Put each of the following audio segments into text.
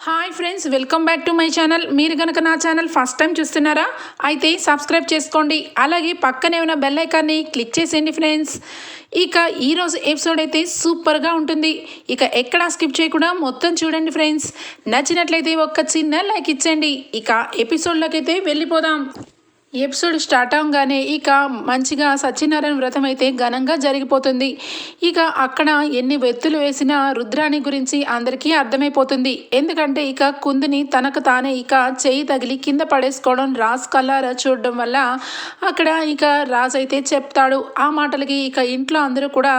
Hi friends welcome back to my channel మీరు కనుక నా ఛానల్ ఫస్ట్ టైం చూస్తున్నారా అయితే సబ్స్క్రైబ్ చేసుకోండి. అలాగే పక్కనే ఉన్న బెల్ ఐకాన్ని క్లిక్ చేసేయండి ఫ్రెండ్స్ ఇక ఈరోజు ఎపిసోడ్ అయితే సూపర్గా ఉంటుంది. ఇక ఎక్కడా స్కిప్ చేయకుండా మొత్తం చూడండి ఫ్రెండ్స్ నచ్చినట్లయితే ఒక్క చిన్న లైక్ ఇచ్చేయండి. ఇక ఎపిసోడ్లోకి అయితే వెళ్ళిపోదాం. ఎపిసోడ్ స్టార్ట్ అవగానే ఇక మంచిగా సత్యనారాయణ వ్రతం అయితే ఘనంగా జరిగిపోతుంది. ఇక అక్కడ ఎన్ని వెత్తులు వేసినా రుద్రాణి గురించి అందరికీ అర్థమైపోతుంది. ఎందుకంటే ఇక కుందిని తనకు తానే ఇక చేయి తగిలి కింద పడేసుకోవడం రాజ్ కల్లారా చూడడం వల్ల అక్కడ ఇక రాజ్ అయితే చెప్తాడు. ఆ మాటలకి ఇక ఇంట్లో అందరూ కూడా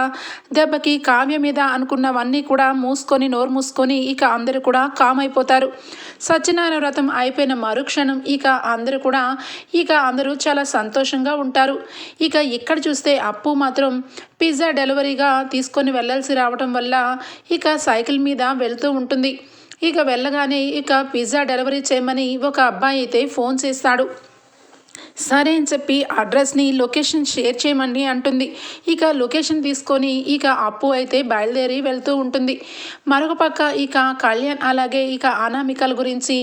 దెబ్బకి కావ్య మీద అనుకున్నవన్నీ కూడా మూసుకొని నోరు మూసుకొని ఇక అందరూ కూడా కామ్ అయిపోతారు సత్యనారాయణ వ్రతం అయిపోయిన మరుక్షణం ఇక అందరూ కూడా ఇక అందరూ చాలా సంతోషంగా ఉంటారు. ఇక ఇక్కడ చూస్తే అప్పు మాత్రం పిజ్జా డెలివరీగా తీసుకొని వెళ్ళాల్సి రావడం వల్ల ఇక సైకిల్ మీద వెళ్తూ ఉంటుంది. ఇక వెళ్ళగానే ఇక పిజ్జా డెలివరీ చేయమని ఒక అబ్బాయి అయితే ఫోన్ చేస్తాడు. సరే అని చెప్పి అడ్రస్ని లొకేషన్ షేర్ చేయమని అంటుంది. ఇక లొకేషన్ తీసుకొని ఇక అప్పు అయితే బయలుదేరి వెళ్తూ ఉంటుంది. మరొక పక్క ఇక కళ్యాణ్ అలాగే ఇక అనామికల గురించి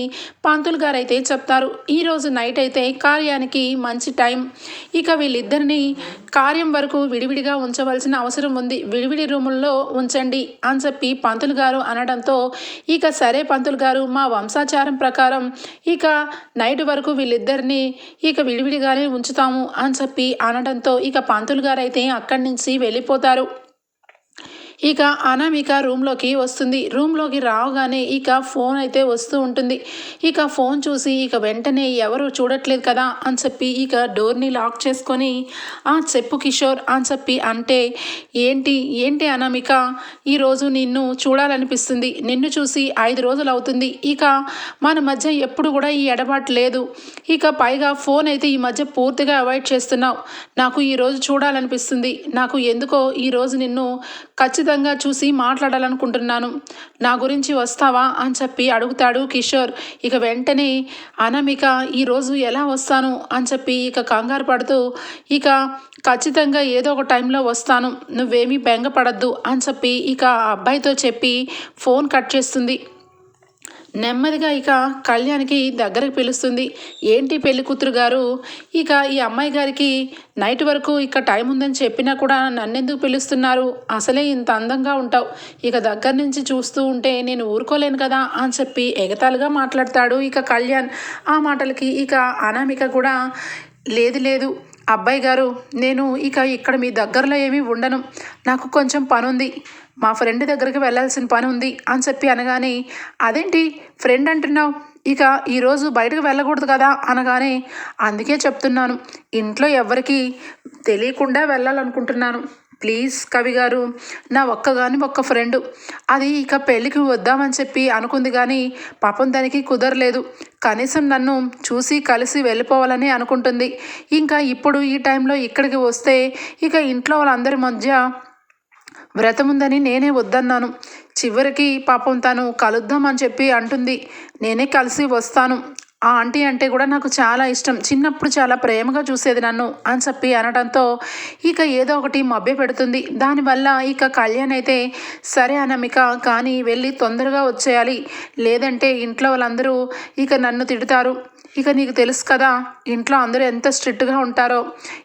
పంతులు గారు అయితే చెప్తారు ఈరోజు నైట్ అయితే కార్యానికి మంచి టైం. ఇక వీళ్ళిద్దరిని కార్యం వరకు విడివిడిగా ఉంచవలసిన అవసరం ఉంది. విడివిడి రూముల్లో ఉంచండి అని చెప్పి పంతులు గారు అనడంతో ఇక సరే పంతులు గారు మా వంశాచారం ప్రకారం ఇక నైట్ వరకు వీళ్ళిద్దరిని ఇక విడివిడిగానే ఉంచుతాము అని చెప్పి అనడంతో ఇక పంతులు గారైతే అక్కడి నుంచి వెళ్ళిపోతారు. ఇక అనామిక రూమ్లోకి వస్తుంది. రూమ్లోకి రావగానే ఇక ఫోన్ అయితే వస్తూ ఉంటుంది. ఇక ఫోన్ చూసి ఇక వెంటనే ఎవరు చూడట్లేదు కదా అని చెప్పి ఇక డోర్ని లాక్ చేసుకొని ఆ చెప్పు కిషోర్ అని చెప్పి అంటే ఏంటి? ఏంటి అనామిక? ఈరోజు నిన్ను చూడాలనిపిస్తుంది. నిన్ను చూసి ఐదు రోజులు అవుతుంది. ఇక మన మధ్య ఎప్పుడు కూడా ఈ ఎడబాటు లేదు. ఇక పైగా ఫోన్ అయితే ఈ మధ్య పూర్తిగా అవాయిడ్ చేస్తున్నావు. నాకు ఈరోజు చూడాలనిపిస్తుంది. నాకు ఎందుకో ఈరోజు నిన్ను ఖచ్చితంగా చూసి మాట్లాడాలనుకుంటున్నాను. నా గురించి వస్తావా? అని చెప్పి అడుగుతాడు కిషోర్. ఇక వెంటనే అనమిక ఈరోజు ఎలా వస్తాను? అని చెప్పి ఇక కంగారు పడుతూ ఇక ఖచ్చితంగా ఏదో ఒక టైంలో వస్తాను. నువ్వేమీ బెంగపడద్దు. అని చెప్పి ఇక ఆ అబ్బాయితో చెప్పి ఫోన్ కట్ చేస్తుంది. నెమ్మదిగా ఇక కళ్యాణ్కి దగ్గరకు పిలుస్తుంది. ఏంటి పెళ్ళి కూతురు గారు? ఇక ఈ అమ్మాయి గారికి నైట్ వరకు ఇక టైం ఉందని చెప్పినా కూడా నన్నెందుకు పిలుస్తున్నారు? అసలే ఇంత అందంగా ఉంటావు. ఇక దగ్గర నుంచి చూస్తూ ఉంటే నేను ఊరుకోలేను కదా అని చెప్పి ఎగతాళిగా మాట్లాడతాడు ఇక కళ్యాణ్. ఆ మాటలకి ఇక అనామిక కూడా లేదు లేదు. అబ్బాయి గారు నేను ఇక ఇక్కడ మీ దగ్గరలో ఏమీ ఉండను. నాకు కొంచెం పనుంది. మా ఫ్రెండ్ దగ్గరికి వెళ్ళాల్సిన పని ఉంది అని చెప్పి అనగానే అదేంటి ఫ్రెండ్ అంటున్నావు? ఇక ఈరోజు బయటకు వెళ్ళకూడదు కదా? అనగానే అందుకే చెప్తున్నాను. ఇంట్లో ఎవరికి తెలియకుండా వెళ్ళాలనుకుంటున్నాను. ప్లీజ్ కవి గారు నా ఒక్కగాని ఒక్క ఫ్రెండ్ అది ఇక పెళ్ళికి వద్దామని చెప్పి అనుకుంది కానీ పాపం దానికి కుదరలేదు. కనీసం నన్ను చూసి కలిసి వెళ్ళిపోవాలని అనుకుంటుంది. ఇంకా ఇప్పుడు ఈ టైంలో ఇక్కడికి వస్తే ఇక ఇంట్లో వాళ్ళందరి మధ్య వ్రతం ఉందని నేనే వద్దన్నాను. చివరికి పాపం తను కలుద్దామని చెప్పి అంటుంది. నేనే కలిసి వస్తాను. ఆ ఆంటీ అంటే కూడా నాకు చాలా ఇష్టం. చిన్నప్పుడు చాలా ప్రేమగా చూసేది నన్ను అని చెప్పి అనడంతో ఇక ఏదో ఒకటి మభ్య పెడుతుంది. దానివల్ల ఇక కళ్యాణ్ అయితే సరే అనమిక కానీ వెళ్ళి తొందరగా వచ్చేయాలి. లేదంటే ఇంట్లో వాళ్ళందరూ ఇక నన్ను తిడతారు. ఇక నీకు తెలుసు కదా ఇంట్లో అందరూ ఎంత స్ట్రిక్ట్గా ఉంటారో.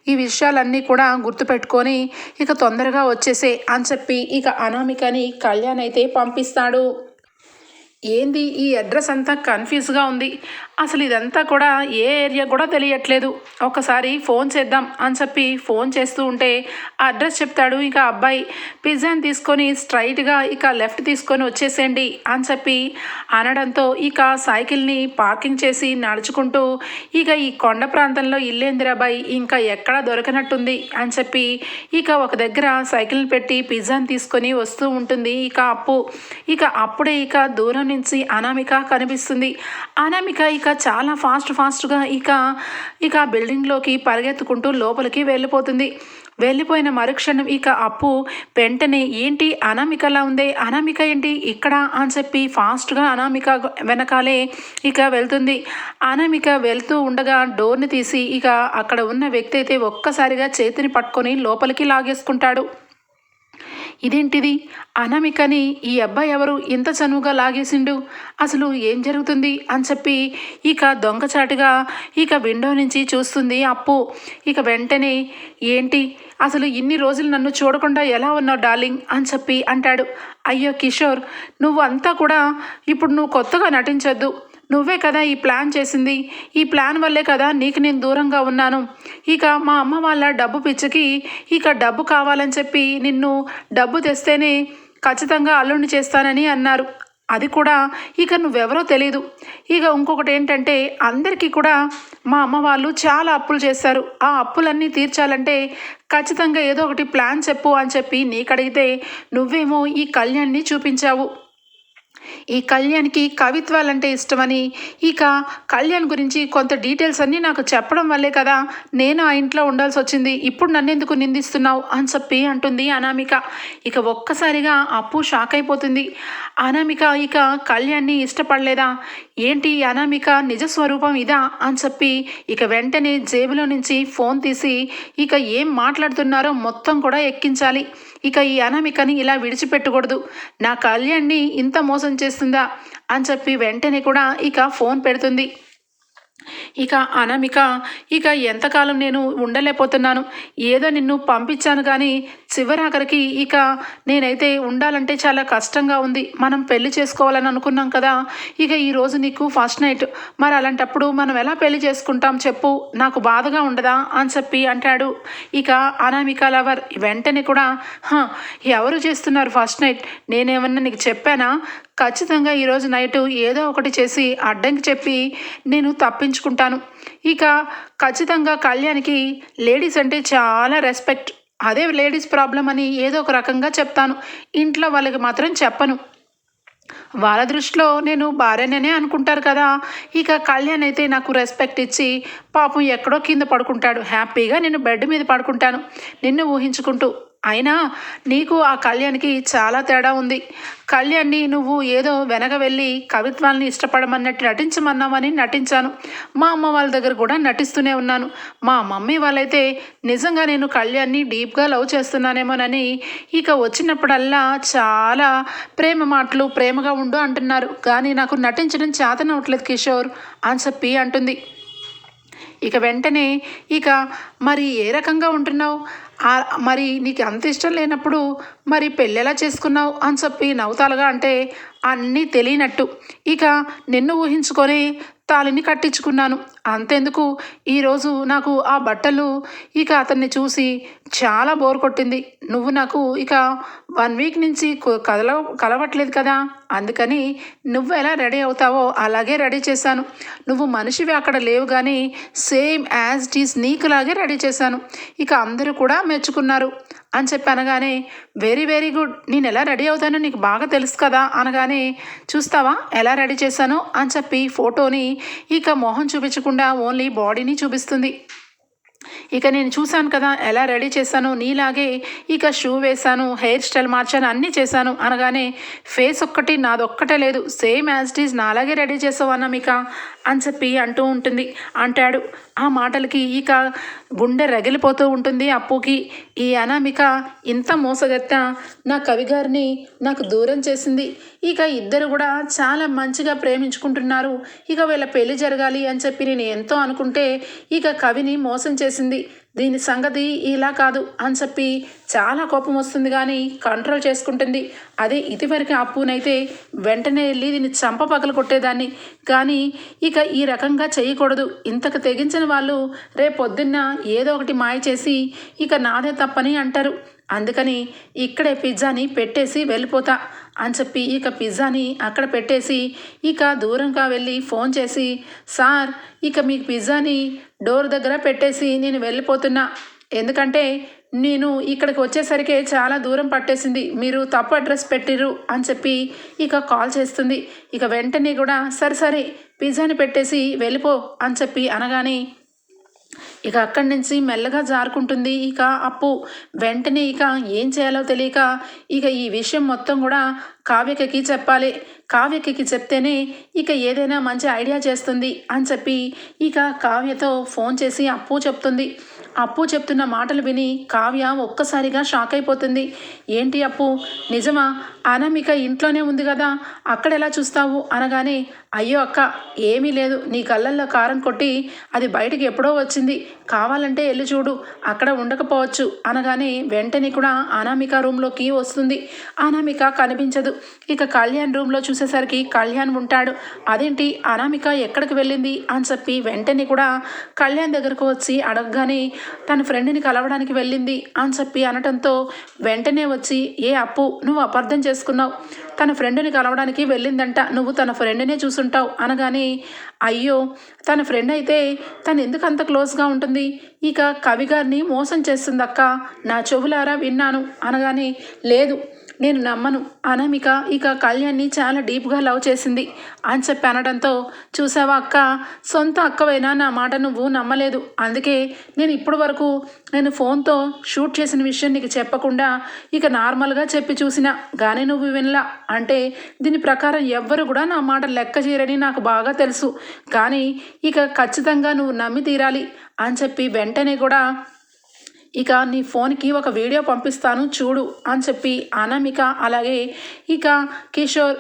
ఈ విషయాలన్నీ కూడా గుర్తుపెట్టుకొని ఇక తొందరగా వచ్చేసే అని చెప్పి ఇక అనామికని కళ్యాణ్ అయితే పంపిస్తాడు. ఏంది ఈ అడ్రస్ అంతా కన్ఫ్యూజ్గా ఉంది. అసలు ఇదంతా కూడా ఏ ఏరియా కూడా తెలియట్లేదు. ఒకసారి ఫోన్ చేద్దాం అని చెప్పి ఫోన్ చేస్తూ ఉంటే అడ్రస్ చెప్తాడు ఇక అబ్బాయి. పిజ్జాని తీసుకొని స్ట్రైట్గా ఇక లెఫ్ట్ తీసుకొని వచ్చేసేయండి అని చెప్పి అనడంతో ఇక సైకిల్ని పార్కింగ్ చేసి నడుచుకుంటూ ఇక ఈ కొండ ప్రాంతంలో ఇల్లేందిరాబాయి ఇంకా ఎక్కడ దొరకనట్టుంది అని చెప్పి ఇక ఒక దగ్గర సైకిల్ని పెట్టి పిజ్జాని తీసుకొని వస్తూ ఉంటుంది ఇక అప్పు. ఇక అప్పుడే ఇక దూరం నుంచి అనామిక కనిపిస్తుంది. అనామిక ఇక చాలా ఫాస్ట్ ఫాస్ట్గా ఇక ఇక బిల్డింగ్లోకి పరిగెత్తుకుంటూ లోపలికి వెళ్ళిపోతుంది. వెళ్ళిపోయిన మరుక్షణం ఇక అప్పు వెంటనే ఏంటి అనామికలా ఉందే అనామిక ఏంటి ఇక్కడ అని చెప్పి ఫాస్ట్గా అనామిక వెనకాలే ఇక వెళ్తుంది. అనామిక వెళ్తూ ఉండగా డోర్ని తీసి ఇక అక్కడ ఉన్న వ్యక్తి అయితే ఒక్కసారిగా చేతిని పట్టుకొని లోపలికి లాగేసుకుంటాడు. ఇదేంటిది? అనామికని ఈ అబ్బాయి ఎవరు? ఇంత చనువుగా లాగేసిండు. అసలు ఏం జరుగుతుంది? అని చెప్పి ఇక దొంగచాటుగా ఇక విండో నుంచి చూస్తుంది అప్పు. ఇక వెంటనే ఏంటి? అసలు ఇన్ని రోజులు నన్ను చూడకుండా ఎలా ఉన్నావు డార్లింగ్? అని చెప్పి అంటాడు. అయ్యో కిషోర్ నువ్వు అంతా కూడా ఇప్పుడు నువ్వు కొత్తగా నటించొద్దు. నువ్వే కదా ఈ ప్లాన్ చేసింది? ఈ ప్లాన్ వల్లే కదా నీకు నేను దూరంగా ఉన్నాను. ఇక మా అమ్మ వాళ్ళ డబ్బు పిచ్చికి ఇక డబ్బు కావాలని చెప్పి నిన్ను డబ్బు తెస్తేనే ఖచ్చితంగా అల్లుడిని చేస్తానని అన్నారు. అది కూడా ఇక నువ్వెవరో తెలీదు. ఇక ఇంకొకటి ఏంటంటే అందరికీ కూడా మా అమ్మ వాళ్ళు చాలా అప్పులు చేస్తారు. ఆ అప్పులన్నీ తీర్చాలంటే ఖచ్చితంగా ఏదో ఒకటి ప్లాన్ చెప్పు అని చెప్పి నీకడిగితే నువ్వేమో ఈ కళ్యాణ్ని చూపించావు. ఈ కళ్యాణ్కి కవిత్వాలంటే ఇష్టమని. ఇక కళ్యాణ్ గురించి కొంత డీటెయిల్స్ అన్నీ నాకు చెప్పడం వల్లే కదా నేను ఆ ఇంట్లో ఉండాల్సి వచ్చింది. ఇప్పుడు నన్నెందుకు నిందిస్తున్నావు? అని చెప్పి అంటుంది అనామిక. ఇక ఒక్కసారిగా అప్పు షాక్ అయిపోతుంది. అనామిక ఇక కళ్యాణ్ని ఇష్టపడలేదా? ఏంటి అనామిక నిజ స్వరూపం ఇదా? అని చెప్పి ఇక వెంటనే జేబులో నుంచి ఫోన్ తీసి ఇక ఏం మాట్లాడుతున్నారో మొత్తం కూడా ఎక్కించాలి. ఇక ఈ అనామికని ఇలా విడిచిపెట్టకూడదు. నా కళ్యాణ్ని ఇంత మోసం చేస్తుందా? అని చెప్పి వెంటనే కూడా ఇక ఫోన్ పెడుతుంది. ఇక అనామిక ఇక ఎంతకాలం నేను ఉండలేకపోతున్నాను. ఏదో నిన్ను పంపించాను కానీ చివరాఖరికి ఇక నేనైతే ఉండాలంటే చాలా కష్టంగా ఉంది. మనం పెళ్ళి చేసుకోవాలని అనుకున్నాం కదా. ఇక ఈరోజు నీకు ఫస్ట్ నైట్. మరి అలాంటప్పుడు మనం ఎలా పెళ్ళి చేసుకుంటాం చెప్పు. నాకు బాధగా ఉండదా అని చెప్పి అంటాడు. ఇక అనామిక లవర్ వెంటనే కూడా హా ఎవరు చేస్తున్నారు ఫస్ట్ నైట్? నేనేమన్నా నీకు చెప్పానా? ఖచ్చితంగా ఈరోజు నైట్ ఏదో ఒకటి చేసి అడ్డంకి చెప్పి నేను తప్పించుకుంటాను ఇక ఖచ్చితంగా కళ్యాణ్కి లేడీస్ అంటే చాలా రెస్పెక్ట్. అదే లేడీస్ ప్రాబ్లం అని ఏదో ఒక రకంగా చెప్తాను. ఇంట్లో వాళ్ళకి మాత్రం చెప్పను. వాళ్ళ దృష్టిలో నేను భార్యనే అనుకుంటారు కదా. ఇక కళ్యాణ్ అయితే నాకు రెస్పెక్ట్ ఇచ్చి పాపం ఎక్కడో కింద పడుకుంటాడు. హ్యాపీగా నేను బెడ్ మీద పడుకుంటాను. నిన్ను ఊహించుకుంటూ అయినా నీకు ఆ కళ్యాణ్కి చాలా తేడా ఉంది. కళ్యాణ్ని నువ్వు ఏదో వెనక వెళ్ళి కవిత్వాల్ని ఇష్టపడమన్నట్టు నటించమన్నామని నటించాను. మా అమ్మ వాళ్ళ దగ్గర కూడా నటిస్తూనే ఉన్నాను. మా మమ్మీ వాళ్ళైతే నిజంగా నేను కళ్యాణ్ని డీప్గా లవ్ చేస్తున్నానేమోనని ఇక వచ్చినప్పుడల్లా చాలా ప్రేమ మాటలు ప్రేమగా ఉండు అంటున్నారు. కానీ నాకు నటించడం చేతనవట్లేదు కిషోర్ అని చెప్పి అంటుంది. ఇక వెంటనే ఇక మరి ఏ రకంగా ఉంటున్నావు? మరి నీకు అంత ఇష్టం లేనప్పుడు మరి పెళ్ళెలా చేసుకున్నావు అని చెప్పి నవ్వుతాలుగా అంటే అన్నీ తెలియనట్టు. ఇక నిన్ను ఊహించుకొని తాళిని కట్టించుకున్నాను. అంతెందుకు? ఈరోజు నాకు ఆ బట్టలు ఇక అతన్ని చూసి చాలా బోర్ కొట్టింది. నువ్వు నాకు ఇక వన్ వీక్ నుంచి కదల కలవట్లేదు కదా. అందుకని నువ్వు ఎలా రెడీ అవుతావో అలాగే రెడీ చేశాను. నువ్వు మనిషివి అక్కడ లేవు కానీ సేమ్ యాజ్ ఇట్ ఈస్ నీకులాగే రెడీ చేశాను. ఇక అందరూ కూడా మెచ్చుకున్నారు. అని చెప్పి అనగానే వెరీ వెరీ గుడ్. నేను ఎలా రెడీ అవుతానో నీకు బాగా తెలుసు కదా అనగానే చూస్తావా ఎలా రెడీ చేశానో? అని చెప్పి ఫోటోని ఇక మొహం చూపించకుండా ఓన్లీ బాడీని చూపిస్తుంది. ఇక నేను చూశాను కదా ఎలా రెడీ చేశాను నీలాగే ఇక షూ వేశాను హెయిర్ స్టైల్ మార్చాను అన్నీ చేశాను అనగానే ఫేస్ ఒక్కటి నాదొక్కటే లేదు సేమ్ యాజ్ ఇట్ ఈజ్ నాలాగే రెడీ చేసావు అన్నమిక. అని చెప్పి అంటూ ఉంటుంది. అంటాడు ఆ మాటలకి ఇక గుండె రగిలిపోతూ ఉంటుంది అప్పుకి. ఈ అనామిక ఇంత మోసగత్త. నా కవి గారిని నాకు దూరం చేసింది. ఇక ఇద్దరు కూడా చాలా మంచిగా ప్రేమించుకుంటున్నారు. ఇక వీళ్ళ పెళ్ళి జరగాలి అని చెప్పి నేను ఎంతో అనుకుంటే ఇక కవిని మోసం చేసింది. దీని సంగతి ఇలా కాదు అని చెప్పి చాలా కోపం వస్తుంది కానీ కంట్రోల్ చేసుకుంటుంది. అదే ఇదివరకు అప్పునైతే వెంటనే వెళ్ళి దీన్ని చంప పగలు కొట్టేదాన్ని. కానీ ఇక ఈ రకంగా చేయకూడదు. ఇంతకు తెగించిన వాళ్ళు రేపొద్దున్న ఏదో ఒకటి మాయ చేసి ఇక నాదే తప్పని అంటారు. అందుకని ఇక్కడే పిజ్జాని పెట్టేసి వెళ్ళిపోతా అని చెప్పి ఇక పిజ్జాని అక్కడ పెట్టేసి ఇక దూరంగా వెళ్ళి ఫోన్ చేసి సార్ ఇక మీకు పిజ్జాని డోర్ దగ్గర పెట్టేసి నేను వెళ్ళిపోతున్నా. ఎందుకంటే నేను ఇక్కడికి వచ్చేసరికి చాలా దూరం పట్టేసింది. మీరు తప్పు అడ్రస్ పెట్టిర్రు అని చెప్పి ఇక కాల్ చేస్తుంది. ఇక వెంటనే కూడా సరే సరే పిజ్జాని పెట్టేసి వెళ్ళిపో అని చెప్పి అనగానే ఇక అక్కడి నుంచి మెల్లగా జారుకుంటుంది. ఇక అప్పు వెంటనే ఇక ఏం చేయాలో తెలియక ఇక ఈ విషయం మొత్తం కూడా కావ్యకకి చెప్పాలి. కావ్యకకి చెప్తేనే ఇక ఏదైనా మంచి ఐడియా చేస్తుంది అని చెప్పి ఇక కావ్యతో ఫోన్ చేసి అప్పు చెప్తుంది. అప్పు చెప్తున్న మాటలు విని కావ్య ఒక్కసారిగా షాక్ అయిపోతుంది. ఏంటి అప్పు? నిజమా? అనామిక ఇంట్లోనే ఉంది కదా అక్కడ ఎలా చూస్తావు? అనగానే అయ్యో అక్క ఏమీ లేదు నీ కళ్ళల్లో కారం కొట్టి అది బయటికి ఎప్పుడో వచ్చింది. కావాలంటే వెళ్ళి చూడు అక్కడ ఉండకపోవచ్చు. అనగానే వెంటనే కూడా అనామిక రూమ్లోకి వస్తుంది. అనామిక కనిపించదు. ఇక కళ్యాణ్ రూమ్లో చూసేసరికి కళ్యాణ్ ఉంటాడు. అదేంటి అనామిక ఎక్కడికి వెళ్ళింది? అని చెప్పి వెంటనే కూడా కళ్యాణ్ దగ్గరకు వచ్చి అడగగానే తన ఫ్రెండ్ని కలవడానికి వెళ్ళింది. అని చెప్పి అనటంతో వెంటనే వచ్చి ఏ అప్పు నువ్వు అపార్థం చేసుకున్నావు. తన ఫ్రెండ్ని కలవడానికి వెళ్ళిందంట. నువ్వు తన ఫ్రెండ్నే చూసుంటావు. అనగానే అయ్యో తన ఫ్రెండ్ అయితే తను ఎందుకు అంత క్లోజ్గా ఉంటుంది? ఇక కవి గారిని మోసం చేస్తుందక్క. నా చెవులారా విన్నాను. అనగానే లేదు నేను నమ్మను. అనామిక ఇక కళ్యాణ్ని చాలా డీప్గా లవ్ చేసింది. అని చెప్పి అనడంతో చూసావా అక్క? సొంత అక్కవైనా నా మాట నువ్వు నమ్మలేదు. అందుకే నేను ఇప్పటి వరకు నేను ఫోన్తో షూట్ చేసిన విషయం నీకు చెప్పకుండా ఇక నార్మల్గా చెప్పి చూసినా. కానీ నువ్వు వినలా. అంటే దీని ప్రకారం ఎవ్వరు కూడా నా మాట లెక్క చేయరని నాకు బాగా తెలుసు. కానీ ఇక ఖచ్చితంగా నువ్వు నమ్మి తీరాలి. అని చెప్పి వెంటనే కూడా ఇక నీ ఫోన్కి ఒక వీడియో పంపిస్తాను చూడు అని చెప్పి అనామిక అలాగే ఇక కిషోర్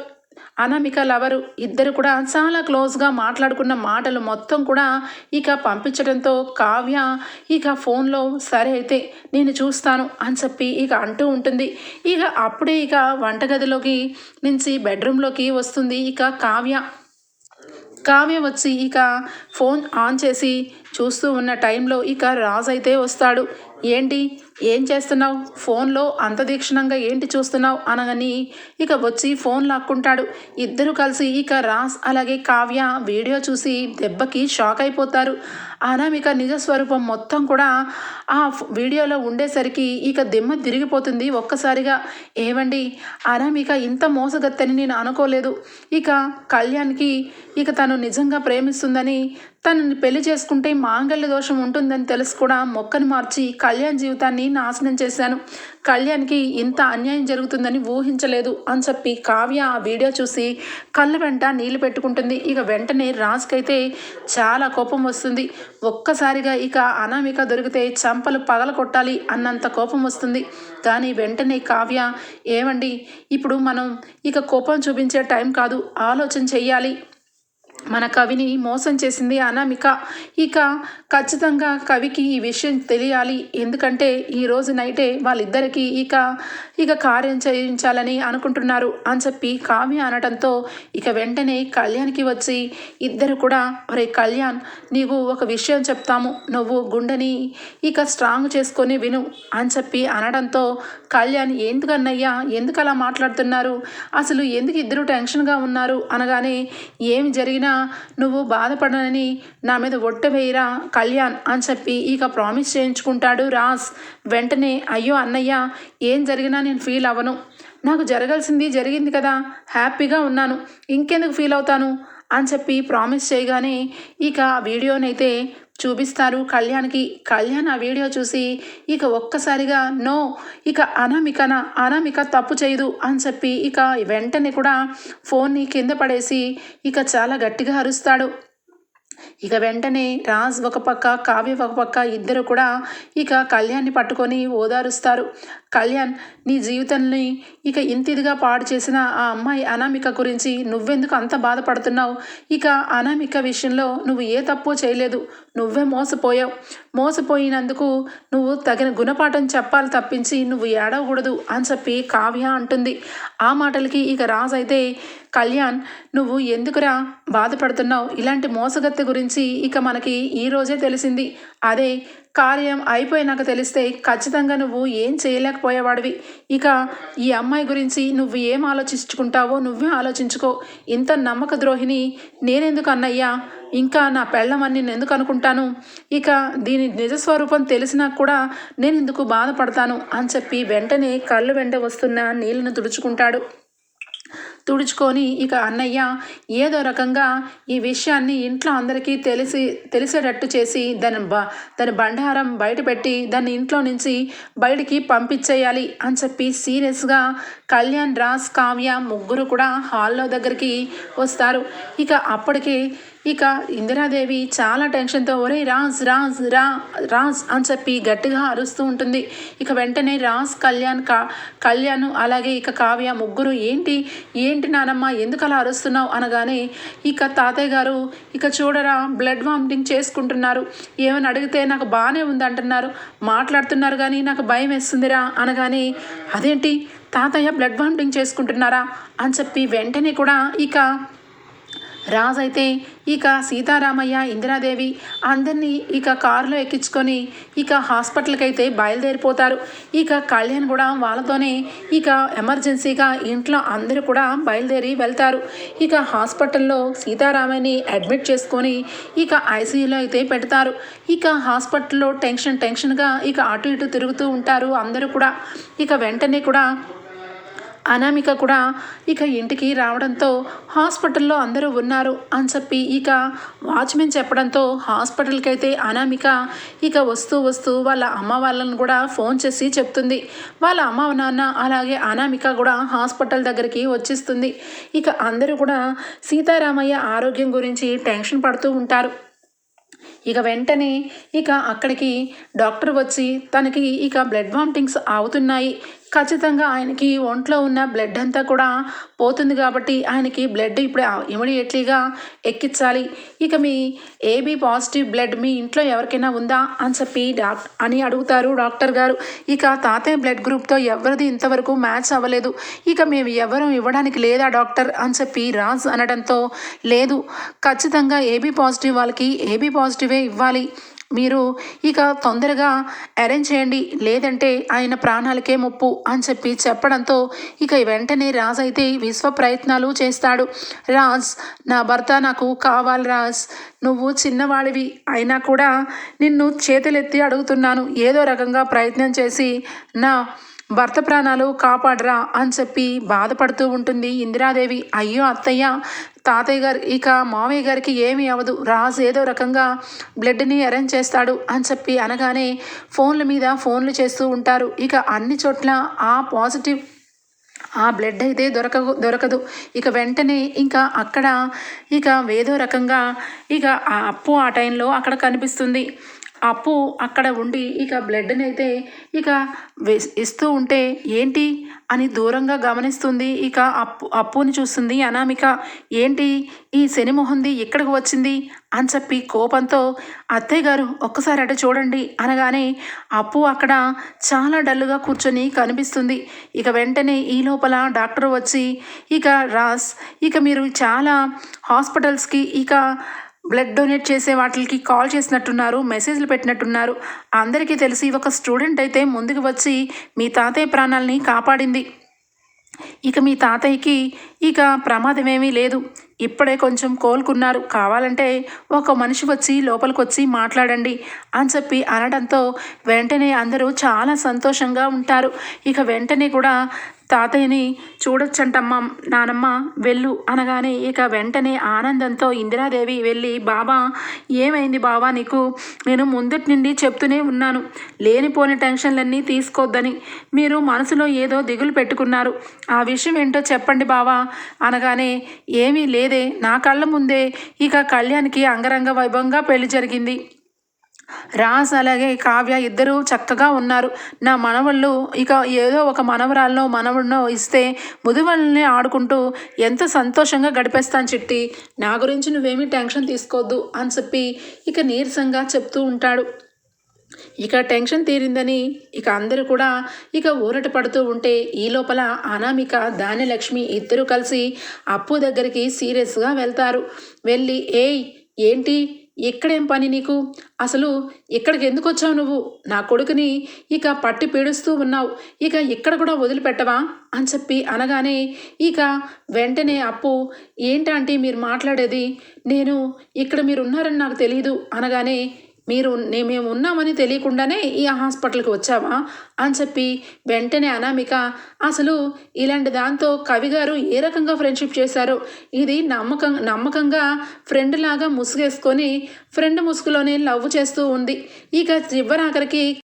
అనామిక లవరు ఇద్దరు కూడా చాలా క్లోజ్గా మాట్లాడుకున్న మాటలు మొత్తం కూడా ఇక పంపించడంతో కావ్య ఇక ఫోన్లో సరే అయితే నేను చూస్తాను అని చెప్పి ఇక అంటూ ఉంటుంది. ఇక అప్పుడే ఇక వంటగదిలోకి నుంచి బెడ్రూమ్లోకి వస్తుంది ఇక కావ్య. కావ్య వచ్చి ఇక ఫోన్ ఆన్ చేసి చూస్తూ ఉన్న టైంలో ఇక రాజు అయితే వస్తాడు. ఏంటి? ఏం చేస్తున్నావు? ఫోన్లో అంత దీక్షణంగా ఏంటి చూస్తున్నావు? అనగాని ఇక వచ్చి ఫోన్ లాక్కుంటాడు. ఇద్దరు కలిసి ఇక రాస్ అలాగే కావ్య వీడియో చూసి దెబ్బకి షాక్ అయిపోతారు. అనామిక నిజ స్వరూపం మొత్తం కూడా ఆ వీడియోలో ఉండేసరికి ఇక దిమ్మ తిరిగిపోతుంది ఒక్కసారిగా. ఏమండి అనామిక ఇంత మోసగత్తని నేను అనుకోలేదు. ఇక కళ్యాణ్కి ఇక తను నిజంగా ప్రేమిస్తుందని తనని పెళ్ళి చేసుకుంటే మాంగళ్య దోషం ఉంటుందని తెలుసు కూడా మొక్కను మార్చి కళ్యాణ్ జీవితాన్ని నాశనం చేశాను. కళ్యాణ్కి ఇంత అన్యాయం జరుగుతుందని ఊహించలేదు అని చెప్పి కావ్య ఆ వీడియో చూసి కళ్ళ వెంట నీళ్ళు పెట్టుకుంటుంది. ఇక వెంటనే రాజుకైతే చాలా కోపం వస్తుంది. ఒక్కసారిగా ఇక అనామిక దొరికితే చంపలు పగల కొట్టాలి అన్నంత కోపం వస్తుంది. కానీ వెంటనే కావ్య ఏమండి ఇప్పుడు మనం ఇక కోపం చూపించే టైం కాదు ఆలోచన చెయ్యాలి. మన కవిని మోసం చేసింది అనామిక. ఇక ఖచ్చితంగా కవికి ఈ విషయం తెలియాలి. ఎందుకంటే ఈరోజు నైటే వాళ్ళిద్దరికీ ఇక ఇక కార్యం చేయించాలని అనుకుంటున్నారు అని చెప్పి కావ్య అనడంతో ఇక వెంటనే కళ్యాణ్కి వచ్చి ఇద్దరు కూడా ఒరే కళ్యాణ్ నీవు ఒక విషయం చెప్తాము. నువ్వు గుండెని ఇక స్ట్రాంగ్ చేసుకొని విను అని చెప్పి అనడంతో కళ్యాణ్ ఎందుకన్నయ్యా ఎందుకు అలా మాట్లాడుతున్నారు? అసలు ఎందుకు ఇద్దరు టెన్షన్గా ఉన్నారు? అనగానే ఏమి జరిగినా నువ్వు బాధపడనని నా మీద ఒట్టె వేయరా కళ్యాణ్ అని చెప్పి ఇక ప్రామిస్ చేయించుకుంటాడు రాస్. వెంటనే అయ్యో అన్నయ్య ఏం జరిగినా నేను ఫీల్ అవ్వను. నాకు జరగాల్సింది జరిగింది కదా. హ్యాపీగా ఉన్నాను. ఇంకెందుకు ఫీల్ అవుతాను? అని చెప్పి ప్రామిస్ చేయగానే ఇక ఆ వీడియోనైతే చూపిస్తారు. కళ్యాణ్కి కళ్యాణ్ ఆ వీడియో చూసి ఇక ఒక్కసారిగా నో ఇక అనామికన అనామిక తప్పు చేయదు అని చెప్పి ఇక వెంటనే కూడా ఫోన్ని కింద పడేసి ఇక చాలా గట్టిగా అరుస్తాడు. ఇక వెంటనే రాజ్ ఒక పక్క కావ్య ఒక పక్క ఇద్దరు కూడా ఇక కళ్యాణ్ని పట్టుకొని ఓదారుస్తారు. కళ్యాణ్ నీ జీవితాన్ని ఇక ఇంతిదిగా పాడు చేసిన ఆ అమ్మాయి అనామిక గురించి నువ్వెందుకు అంత బాధపడుతున్నావు? ఇక అనామిక విషయంలో నువ్వు ఏ తప్పు చేయలేదు. నువ్వే మోసపోయావు. మోసపోయినందుకు నువ్వు తగిన గుణపాఠం చెప్పాలి తప్పించి నువ్వు ఏడవకూడదు అని చెప్పి కావ్య అంటుంది. ఆ మాటలకి ఇక రాజు అయితే కళ్యాణ్ నువ్వు ఎందుకురా బాధపడుతున్నావు? ఇలాంటి మోసగత్తె గురించి ఇక మనకి ఈ రోజే తెలిసింది. అదే కార్యం అయిపోయినాక తెలిస్తే ఖచ్చితంగా నువ్వు ఏం చేయలేకపోయేవాడివి. ఇక ఈ అమ్మాయి గురించి నువ్వు ఏం ఆలోచించుకుంటావో నువ్వే ఆలోచించుకో. ఇంత నమ్మక ద్రోహిని నేనెందుకు అన్నయ్యా ఇంకా నా పెళ్ళమని నేను ఎందుకు అనుకుంటాను ఇక దీని నిజస్వరూపం తెలిసినా కూడా నేను ఎందుకు బాధపడతాను? అని చెప్పి వెంటనే కళ్ళు వెంట వస్తున్న నీళ్ళను తుడుచుకుంటాడు. తుడుచుకొని ఇక అన్నయ్య ఏదో రకంగా ఈ విషయాన్ని ఇంట్లో అందరికీ తెలిసి తెలిసేటట్టు చేసి దాని బ దాని బండారం బయటపెట్టి దాన్ని ఇంట్లో నుంచి బయటికి పంపించేయాలి అని చెప్పి సీరియస్గా కళ్యాణ్ రాజ్ కావ్య ముగ్గురు కూడా హాల్లో దగ్గరికి వస్తారు. ఇక అప్పటికి ఇక ఇందిరాదేవి చాలా టెన్షన్తో ఒరే రాజ్ రాజ్ రా రాజ్ అని చెప్పి గట్టిగా అరుస్తూ ఉంటుంది. ఇక వెంటనే రాజ్ కళ్యాణ్ కా కళ్యాణ్ అలాగే ఇక కావ్య ముగ్గురు ఏంటి ఏంటి నానమ్మ ఎందుకు అలా అరుస్తున్నావు? అనగానే ఇక తాతయ్య గారు ఇక చూడరా బ్లడ్ వామిటింగ్ చేసుకుంటున్నారు. ఏమని అడిగితే నాకు బాగానే ఉంది అంటున్నారు. మాట్లాడుతున్నారు కానీ నాకు భయం వేస్తుందిరా అనగానే అదేంటి తాతయ్య బ్లడ్ వామిటింగ్ చేసుకుంటున్నారా? అని చెప్పి వెంటనే కూడా ఇక రాజు అయితే ఇక సీతారామయ్య ఇందిరాదేవి అందరినీ ఇక కారులో ఎక్కించుకొని ఇక హాస్పిటల్కి అయితే బయలుదేరిపోతారు. ఇక కళ్యాణ్ కూడా వాళ్ళతోనే ఇక ఎమర్జెన్సీగా ఇంట్లో అందరూ కూడా బయలుదేరి వెళ్తారు. ఇక హాస్పిటల్లో సీతారామయ్యని అడ్మిట్ చేసుకొని ఇక ఐసీయూలో అయితే పెడతారు. ఇక హాస్పిటల్లో టెన్షన్ టెన్షన్గా ఇక అటు ఇటు తిరుగుతూ ఉంటారు అందరూ కూడా. ఇక వెంటనే కూడా అనామిక కూడా ఇక ఇంటికి రావడంతో హాస్పిటల్లో అందరూ ఉన్నారు అని చెప్పి ఇక వాచ్మెన్ చెప్పడంతో హాస్పిటల్కి అయితే అనామిక ఇక వస్తూ వస్తూ వాళ్ళ అమ్మ వాళ్ళని కూడా ఫోన్ చేసి చెప్తుంది. వాళ్ళ అమ్మ నాన్న అలాగే అనామిక కూడా హాస్పిటల్ దగ్గరికి వచ్చిస్తుంది. ఇక అందరూ కూడా సీతారామయ్య ఆరోగ్యం గురించి టెన్షన్ పడుతూ ఉంటారు. ఇక వెంటనే ఇక అక్కడికి డాక్టర్ వచ్చి తనకి ఇక బ్లడ్ వామిటింగ్స్ అవుతున్నాయి. ఖచ్చితంగా ఆయనకి ఒంట్లో ఉన్న బ్లడ్ అంతా కూడా పోతుంది కాబట్టి ఆయనకి బ్లడ్ ఇప్పుడు ఇమీడియట్లీగా ఎక్కించాలి. ఇక మీ ఏబీ పాజిటివ్ బ్లడ్ మీ ఇంట్లో ఎవరికైనా ఉందా అని చెప్పి డాక్ అని అడుగుతారు డాక్టర్ గారు. ఇక తాతయ్య బ్లడ్ గ్రూప్తో ఎవరిది ఇంతవరకు మ్యాచ్ అవ్వలేదు. ఇక మేము ఎవరు ఇవ్వడానికి లేదా డాక్టర్ అని చెప్పి రాజ్ అనడంతో లేదు. ఖచ్చితంగా ఏబీ పాజిటివ్ వాళ్ళకి ఏబీ పాజిటివే ఇవ్వాలి. మీరు ఇక తొందరగా అరేంజ్ చేయండి. లేదంటే ఆయన ప్రాణాలకే ముప్పు అని చెప్పి చెప్పడంతో ఇక వెంటనే రాజ్ అయితే విశ్వ ప్రయత్నాలు చేస్తాడు. రాజ్ నా భర్త నాకు కావాలి రాజ్. నువ్వు చిన్నవాడివి అయినా కూడా నిన్ను చేతులెత్తి అడుగుతున్నాను. ఏదో రకంగా ప్రయత్నం చేసి నా భర్త ప్రాణాలు కాపాడరా అని చెప్పి బాధపడుతూ ఉంటుంది ఇందిరాదేవి. అయ్యో అత్తయ్య తాతయ్య గారు ఇక మామయ్య గారికి ఏమీ అవ్వదు. రాజు ఏదో రకంగా బ్లడ్ని అరేంజ్ చేస్తాడు అని చెప్పి అనగానే ఫోన్ల మీద ఫోన్లు చేస్తూ ఉంటారు. ఇక అన్ని చోట్ల ఆ పాజిటివ్ ఆ బ్లడ్ అయితే దొరక దొరకదు. ఇక వెంటనే ఇంకా అక్కడ ఇక ఏదో రకంగా ఇక ఆ అప్పు ఆ టైంలో అక్కడ కనిపిస్తుంది. అప్పు అక్కడ ఉండి ఇక బ్లడ్ని అయితే ఇక ఇస్తూ ఉంటే ఏంటి? అని దూరంగా గమనిస్తుంది ఇక అప్పు అప్పుని చూస్తుంది అనామిక. ఏంటి? ఈ శనిమొహంది ఎక్కడికి వచ్చింది? అని చెప్పి కోపంతో అత్తయ్య గారు ఒక్కసారి అటు చూడండి అనగానే అప్పు అక్కడ చాలా డల్లుగా కూర్చొని కనిపిస్తుంది. ఇక వెంటనే ఈ లోపల డాక్టర్ వచ్చి ఇక రాస్ ఇక మీరు చాలా హాస్పిటల్స్కి ఇక బ్లడ్ డొనేట్ చేసే వాటికి కాల్ చేసినట్టున్నారు మెసేజ్లు పెట్టినట్టున్నారు. అందరికీ తెలిసి ఒక స్టూడెంట్ అయితే ముందుకు వచ్చి మీ తాతయ్య ప్రాణాలని కాపాడింది. ఇక మీ తాతయ్యకి ఇక ప్రమాదం ఏమీ లేదు. ఇప్పుడే కొంచెం కోలుకున్నారు. కావాలంటే ఒక మనిషి వచ్చి లోపలికి వచ్చి మాట్లాడండి అని చెప్పి అనడంతో వెంటనే అందరూ చాలా సంతోషంగా ఉంటారు. ఇక వెంటనే కూడా తాతయ్యని చూడొచ్చంటమ్మా నానమ్మ వెళ్ళు అనగానే ఇక వెంటనే ఆనందంతో ఇందిరాదేవి వెళ్ళి బాబా ఏమైంది బాబా నీకు? నేను ముందటి నుండి చెప్తూనే ఉన్నాను. లేనిపోని టెన్షన్లన్నీ తీసుకోవద్దని మీరు మనసులో ఏదో దిగులు పెట్టుకున్నారు. ఆ విషయం ఏంటో చెప్పండి బావా అనగానే ఏమీ లేదే నా కళ్ళ ముందే ఇక కళ్యాణ్కి అంగరంగ వైభవంగా పెళ్ళి జరిగింది. రాస్ అలాగే కావ్య ఇద్దరూ చక్కగా ఉన్నారు. నా మనవళ్ళు ఇక ఏదో ఒక మనవరాల్లో మనవడినో ఇస్తే ముదువల్ని ఆడుకుంటూ ఎంత సంతోషంగా గడిపేస్తాను చిట్టి. నా గురించి నువ్వేమీ టెన్షన్ తీసుకోవద్దు అని చెప్పి ఇక నీరసంగా చెప్తూ ఉంటాడు. ఇక టెన్షన్ తీరిందని ఇక అందరూ కూడా ఇక ఊరట పడుతూ ఉంటే ఈ లోపల అనామిక ధాన్యలక్ష్మి ఇద్దరు కలిసి అప్పు దగ్గరికి సీరియస్గా వెళ్తారు. వెళ్ళి ఏయ్ ఏంటి? ఇక్కడేం పని నీకు? అసలు ఇక్కడికి ఎందుకు వచ్చావు నువ్వు? నా కొడుకుని ఇక పట్టి పీడుస్తూ ఉన్నావు. ఇక ఇక్కడ కూడా వదిలిపెట్టవా? అని చెప్పి అనగానే ఇక వెంటనే అప్పు ఏంటంటే మీరు మాట్లాడేది? నేను ఇక్కడ మీరు ఉన్నారని నాకు తెలియదు అనగానే మీరు మేము ఉన్నామని తెలియకుండానే ఈ హాస్పిటల్కి వచ్చావా అని చెప్పి వెంటనే అనామిక అసలు ఇలాంటి దాంతో కవి గారు ఏ రకంగా ఫ్రెండ్షిప్ చేశారు? ఇది నమ్మకం నమ్మకంగా ఫ్రెండ్ లాగా ముసుగేసుకొని ఫ్రెండ్ ముసుగులోనే లవ్ చేస్తూ ఉంది. ఇక చివరాఖరికి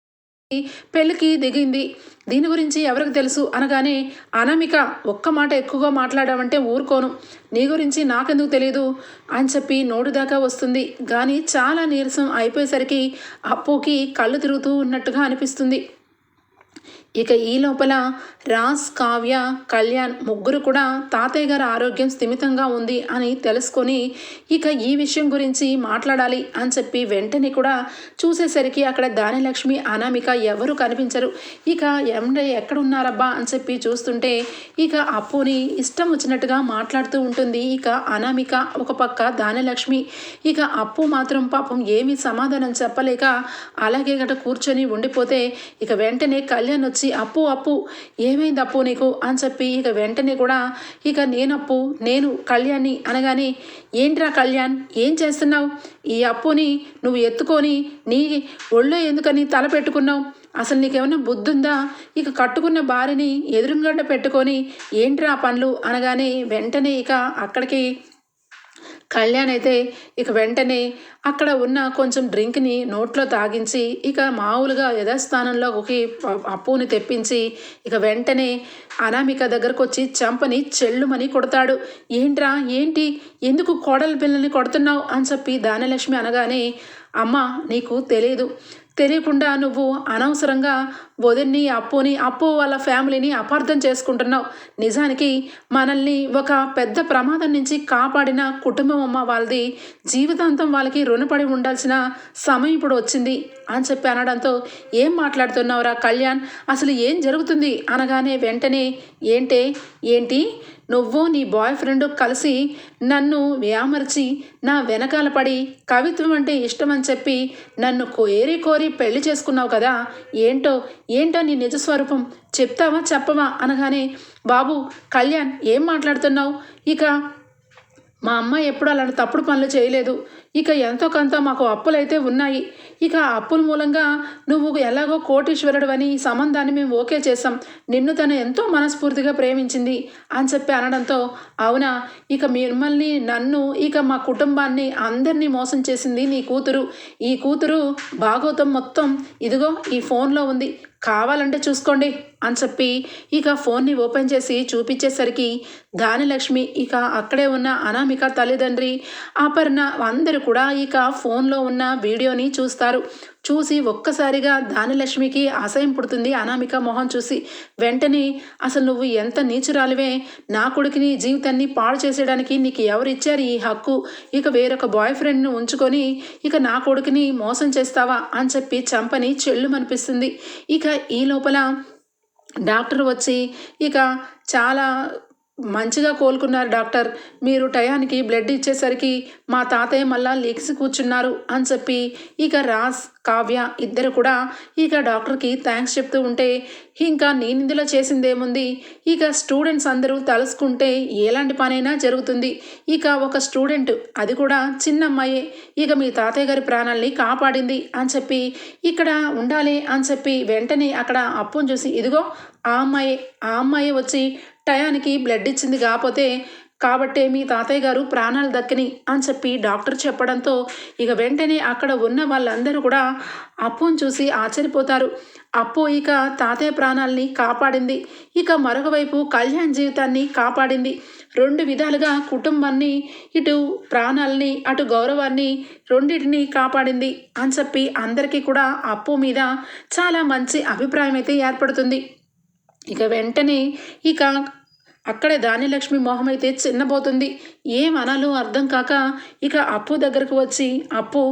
పెళ్ళికి దిగింది. దీని గురించి ఎవరికి తెలుసు? అనగానే అనామిక ఒక్క మాట ఎక్కువగా మాట్లాడావంటే ఊరుకోను. నీ గురించి నాకెందుకు తెలియదు అని చెప్పి నోటి దాకా వస్తుంది. కానీ చాలా నీరసం అయిపోయేసరికి అప్పుకి కళ్ళు తిరుగుతూ ఉన్నట్టుగా అనిపిస్తుంది. ఇక ఈ లోపల రాజ్ కావ్య కళ్యాణ్ ముగ్గురు కూడా తాతయ్య గారి ఆరోగ్యం స్థిమితంగా ఉంది అని తెలుసుకొని ఇక ఈ విషయం గురించి మాట్లాడాలి అని చెప్పి వెంటనే కూడా చూసేసరికి అక్కడ దానిలక్ష్మి అనామిక ఎవరు కనిపించరు. ఇక ఎండ ఎక్కడున్నారబ్బా అని చెప్పి చూస్తుంటే ఇక అప్పుని ఇష్టం వచ్చినట్టుగా మాట్లాడుతూ ఉంటుంది ఇక అనామిక ఒక పక్క దానిలక్ష్మి ఇక అప్పు మాత్రం పాపం ఏమీ సమాధానం చెప్పలేక అలాగే గట కూర్చొని ఉండిపోతే ఇక వెంటనే కళ్యాణ్ వచ్చి అప్పు అప్పు ఏమైంది అప్పు నీకు? అని చెప్పి ఇక వెంటనే కూడా ఇక నేను అప్పు నేను కళ్యాణ్ని అనగానే ఏంట్రా కళ్యాణ్ ఏం చేస్తున్నావు? ఈ అప్పుని నువ్వు ఎత్తుకొని నీ ఒళ్ళో ఎందుకని తల పెట్టుకున్నావు? అసలు నీకేమైనా బుద్ధి ఉందా ఇక కట్టుకున్న భార్యని ఎదురుగడ్డ పెట్టుకొని ఏంట్రా పనులు? అనగానే వెంటనే ఇక అక్కడికి కళ్యాణ్ అయితే ఇక వెంటనే అక్కడ ఉన్న కొంచెం డ్రింక్ని నోట్లో తాగించి ఇక మామూలుగా యథాస్థానంలో ఒక అప్పుని తెప్పించి ఇక వెంటనే అనామిక దగ్గరకు వచ్చి చంపని చెల్లుమని కొడతాడు. ఏంట్రా ఏంటి? ఎందుకు కోడల పిల్లల్ని కొడుతున్నావు? అని చెప్పి దానలక్ష్మి అనగానే అమ్మ నీకు తెలియదు. తెలియకుండా నువ్వు అనవసరంగా వదిన్ని అప్పుని అప్పు వాళ్ళ ఫ్యామిలీని అపార్థం చేసుకుంటున్నావు. నిజానికి మనల్ని ఒక పెద్ద ప్రమాదం నుంచి కాపాడిన కుటుంబం అమ్మ వాళ్ళది. జీవితాంతం వాళ్ళకి రుణపడి ఉండాల్సిన సమయం ఇప్పుడు వచ్చింది అని చెప్పి అనడంతో ఏం మాట్లాడుతున్నావురా కళ్యాణ్? అసలు ఏం జరుగుతుంది? అనగానే వెంటనే ఏంటే? ఏంటి? నువ్వు నీ బాయ్ ఫ్రెండ్ కలిసి నన్ను వ్యామర్చి నా వెనకాల పడి కవిత్వం అంటే ఇష్టమని చెప్పి నన్ను కోరి కోరి పెళ్ళి చేసుకున్నావు కదా? ఏంటో? ఏంటో నీ నిజ స్వరూపం చెప్తావా? చెప్పవా? అనగానే బాబు కళ్యాణ్ ఏం మాట్లాడుతున్నావు? ఇక మా అమ్మ ఎప్పుడు అలాంటి తప్పుడు పనులు చేయలేదు. ఇక ఎంతో కొంత మాకు అప్పులైతే ఉన్నాయి. ఇక ఆ అప్పుల మూలంగా నువ్వు ఎలాగో కోటీశ్వరుడు అని ఈ సంబంధాన్ని మేము ఓకే చేసాం నిన్ను తను ఎంతో మనస్ఫూర్తిగా ప్రేమించింది అని చెప్పి అనడంతో అవునా ఇక మిమ్మల్ని నన్ను ఇక మా కుటుంబాన్ని అందరినీ మోసం చేసింది నీ కూతురు. ఈ కూతురు భాగవతం మొత్తం ఇదిగో ఈ ఫోన్లో ఉంది. కావాలంటే చూసుకోండి అని చెప్పి ఇక ఫోన్ని ఓపెన్ చేసి చూపించేసరికి దానిలక్ష్మి ఇక అక్కడే ఉన్న అనామిక తల్లిదండ్రి అపర్ణ అందరూ కూడా ఇక ఫోన్లో ఉన్న వీడియోని చూస్తారు. చూసి ఒక్కసారిగా దానిలక్ష్మికి ఆశయం పుడుతుంది అనామిక మొహం చూసి. వెంటనే అసలు నువ్వు ఎంత నీచురాలివే? నా కొడుకుని జీవితాన్ని పాడు చేసేయడానికి నీకు ఎవరిచ్చారు ఈ హక్కు? ఇక వేరొక బాయ్ ఫ్రెండ్ను ఉంచుకొని ఇక నా కొడుకుని మోసం చేస్తావా? అని చెప్పి చంపని చెల్లుమనిపిస్తుంది. ఇక ఈ లోపల డాక్టర్ వచ్చి ఇక చాలా మంచిగా కోలుకున్నారు డాక్టర్. మీరు టయానికి బ్లడ్ ఇచ్చేసరికి మా తాతయ్య మళ్ళా లీక్స్ కూర్చున్నారు అని చెప్పి ఇక రాజ్ కావ్య ఇద్దరు కూడా ఇక డాక్టర్కి థ్యాంక్స్ చెప్తూ ఉంటే ఇంకా నేను ఇందులో చేసిందేముంది? ఇక స్టూడెంట్స్ అందరూ తలుసుకుంటే ఎలాంటి పనైనా జరుగుతుంది. ఇక ఒక స్టూడెంట్ అది కూడా చిన్న అమ్మాయే ఇక మీ తాతయ్య గారి ప్రాణాల్ని కాపాడింది అని చెప్పి ఇక్కడ ఉండాలి అని చెప్పి వెంటనే అక్కడ అప్పును చూసి ఇదిగో ఆ అమ్మాయి ఆ అమ్మాయి వచ్చి టయానికి బ్లడ్ ఇచ్చింది కాకపోతే కాబట్టే మీ తాతయ్య గారు ప్రాణాలు దక్కని అని చెప్పి డాక్టర్ చెప్పడంతో ఇక వెంటనే అక్కడ ఉన్న వాళ్ళందరూ కూడా అప్పును చూసి ఆశ్చర్యపోతారు. అప్పు ఇక తాతయ్య ప్రాణాలని కాపాడింది. ఇక మరొక వైపు కళ్యాణ్ జీవితాన్ని కాపాడింది. రెండు విధాలుగా కుటుంబాన్ని ఇటు ప్రాణాలని అటు గౌరవాన్ని రెండింటిని కాపాడింది అని చెప్పి అందరికీ కూడా అప్పు మీద చాలా మంచి అభిప్రాయం అయితే ఏర్పడుతుంది. ఇక వెంటనే ఇక అక్కడే ధాన్యలక్ష్మి మొహం అయితే చిన్నబోతుంది. ఏం అనాలో అర్థం కాక ఇక అప్పు దగ్గరకు వచ్చి అప్పు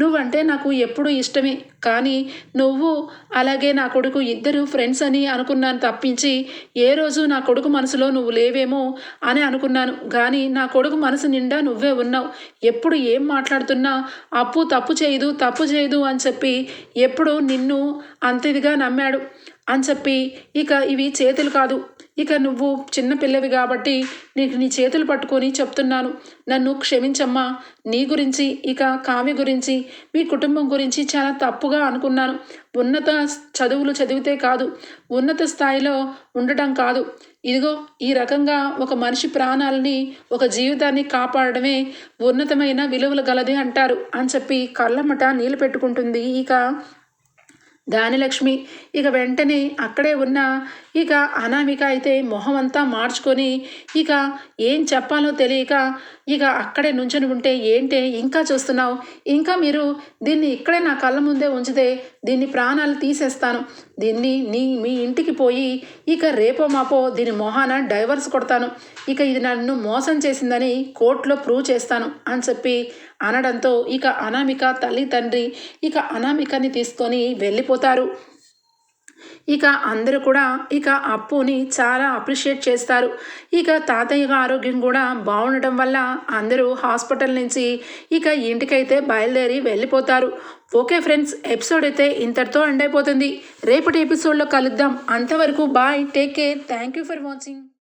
నువ్వంటే నాకు ఎప్పుడూ ఇష్టమే. కానీ నువ్వు అలాగే నా కొడుకు ఇద్దరు ఫ్రెండ్స్ అని అనుకున్నాను తప్పించి ఏ రోజు నా కొడుకు మనసులో నువ్వు లేవేమో అని అనుకున్నాను. కానీ నా కొడుకు మనసు నిండా నువ్వే ఉన్నావు. ఎప్పుడు ఏం మాట్లాడుతున్నా అప్పు తప్పు చేయదు తప్పు చేయదు అని చెప్పి ఎప్పుడు నిన్ను అంతదిగా నమ్మాడు. అని చెప్పి ఇక ఇవి చేతులు కాదు. ఇక నువ్వు చిన్న పిల్లవి కాబట్టి నీకు నీ చేతులు పట్టుకొని చెప్తున్నాను. నన్ను క్షమించమ్మా. నీ గురించి ఇక కావ్య గురించి మీ కుటుంబం గురించి చాలా తప్పుగా అనుకున్నాను. ఉన్నత చదువులు చదివితే కాదు ఉన్నత స్థాయిలో ఉండటం కాదు. ఇదిగో ఈ రకంగా ఒక మనిషి ప్రాణాలని ఒక జీవితాన్ని కాపాడడమే ఉన్నతమైన విలువలు గలది అంటారు అని చెప్పి కళ్ళమ్మట నీళ్ళు పెట్టుకుంటుంది ఇక దానిలక్ష్మి ఇక వెంటనే అక్కడే ఉన్న ఇక అనామిక అయితే మొహం అంతా మార్చుకొని ఇక ఏం చెప్పాలో తెలియక ఇక అక్కడే నుంచొని ఉంటే ఏంటే ఇంకా చూస్తున్నావు? ఇంకా మీరు దీన్ని ఇక్కడే నా కళ్ళ ముందే ఉంచితే దీన్ని ప్రాణాలు తీసేస్తాను. దీన్ని నీ మీ ఇంటికి పోయి ఇక రేపో మాపో దీని మొహాన డైవర్స్ కొడతాను. ఇక ఇది నన్ను మోసం చేసిందని కోర్టులో ప్రూవ్ చేస్తాను అని చెప్పి అనడంతో ఇక అనామిక తల్లి తండ్రి ఇక అనామికని తీసుకొని వెళ్ళిపోతారు. ఇక అందరూ కూడా ఇక అప్పుని చాలా అప్రిషియేట్ చేస్తారు. ఇక తాతయ్య ఆరోగ్యం కూడా బాగుండటం వల్ల అందరూ హాస్పిటల్ నుంచి ఇక ఇంటికైతే బయలుదేరి వెళ్ళిపోతారు. ఓకే ఫ్రెండ్స్ ఎపిసోడ్ అయితే ఇంతటితో ఎండ్ అయిపోతుంది. రేపటి ఎపిసోడ్లో కలుద్దాం. అంతవరకు bye take care. Thank you for watching.